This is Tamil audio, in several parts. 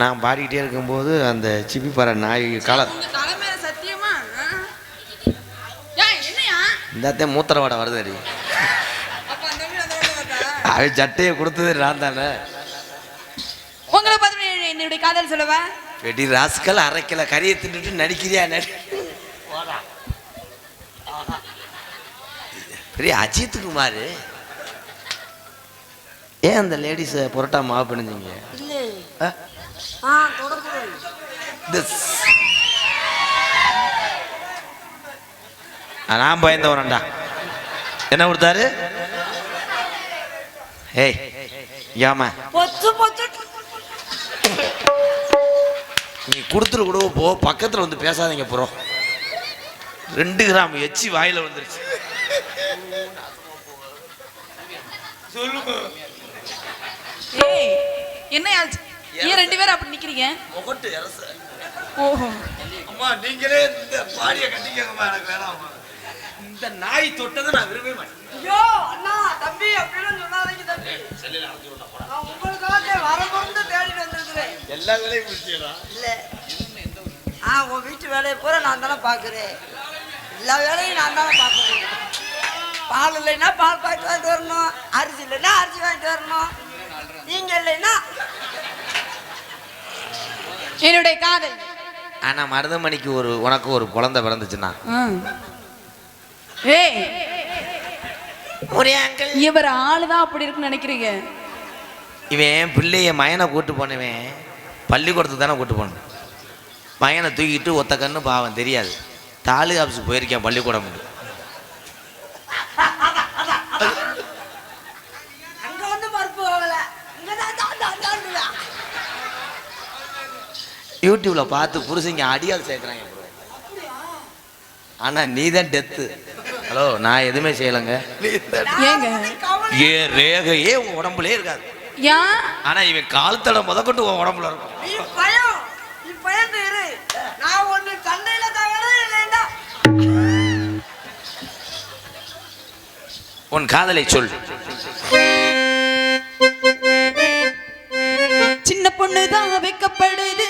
நான் பாடிக்கிட்டே இருக்கும்போது அந்த சிப்பி பாறை நாய் கால உங்க தலைமையில சத்தியமா? ஆ? ஏய், என்னையா? இந்த மூத்திர வாடை வருது வருதா? அவன் சட்டையை கொடுத்தது நான் தானே. உங்களை பார்த்து என்னுடைய காதல் சொல்லவா? வெடி ராஸ்கல் அரை கிலோ கறியை தின்னுட்டு நடிக்கிறியா நடி. பெரிய அஜித் குமார். ஏன் அந்த லேடிஸை புரோட்டா மாவு பண்ணிஞ்சீங்க இல்லை ஆ? ஆ தொடர்புகள் இந்த ஸ்- ஆ, நான் பயந்தவனண்டா. என்ன கொடுத்தாரு? ஏய் ஏமா நீ கொடுத்துட்டு கூட போ பக்கத்தில் வந்து பேசாதீங்க ப்ரோ. ரெண்டு கிராம் எச்சி வாயில வந்துருச்சு. ஏய் என்ன ஆச்சு? ஏன் ரெண்டு பேரும் அப்படி நிக்கிறீங்க? முகட்டு அரசு. ஓஹோ. அம்மா நீங்களே இந்த பாடிய கட்டிக்கங்கம்மா எனக்கு வேணாம்மா இந்த நாய் தொட்டதை நான் விரும்பவே மாட்டேன். ஐயோ அண்ணா தம்பி அப்படின்னு சொல்லாதீங்க தம்பி. நான் உங்களுக்காக வர பொருந்து தேடிட்டு வந்திருக்கிறேன். எல்லா வேலையும் முடிச்சிடா இல்ல. ஆ உன் வீட்டு வேலையை பூரா நான் தானே பார்க்குறேன். எல்லா வேலையும் நான் தானே பார்க்குறேன். பால் இல்லைன்னா பால் பாக்கெட் வாங்கிட்டு வரணும். அரிசி இல்லைன்னா அரிசி வாங்கிட்டு வரணும். நீங்க இல்லைன்னா என்னுடைய காதல். ஆனா மருதமணிக்கு ஒரு உனக்கு ஒரு குழந்தை பிறந்துச்சுன்னா. ஏய். இவர் ஆளுதான் அப்படி இருக்குன்னு நினைக்கிறீங்க. இவன் பிள்ளைய மயனை கூட்டு போனவன் பள்ளிக்கூடத்துக்கு தானே கூட்டு போனேன். மயனை தூக்கிட்டு ஒத்த கண்ணு பாவம் தெரியாது. தாலுகா ஆஃபீஸுக்கு போயிருக்கேன் பள்ளிக்கூடம் அங்க வந்து மறுப்பு வாங்கல இங்க தான் தான் தான் தாண்டுவேன் யூடியூப்ல பார்த்து புருஷங்க அடியால் சேர்க்குறாங்க bro. ஆனா நீ தான் டெத்து ஹலோ நான் எதுவுமே செய்யலைங்க. ஏங்க? ஏ ரேகையே உன் உடம்புலயே இருக்காது. ஆனா இவன் காலத்தட முதற்கொண்டு உன் உடம்புல இருக்கும். நீ பயம். நீ பயந்து இரு. நான் ஒண்ணு சண்டையில தவிர இல்லைன்னா உன் காதலை சொல். சின்ன பொண்ணு தான் வைக்கப்படுது.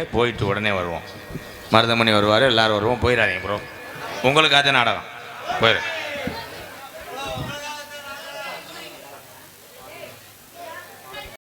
போயிடாதீங்க போயிட்டு உடனே வருவோம். மருதமணி வருவார் எல்லாரும் வருவோம். போயிடாதீங்க ப்ரோ உங்களுக்காக நாடகம். போயிடு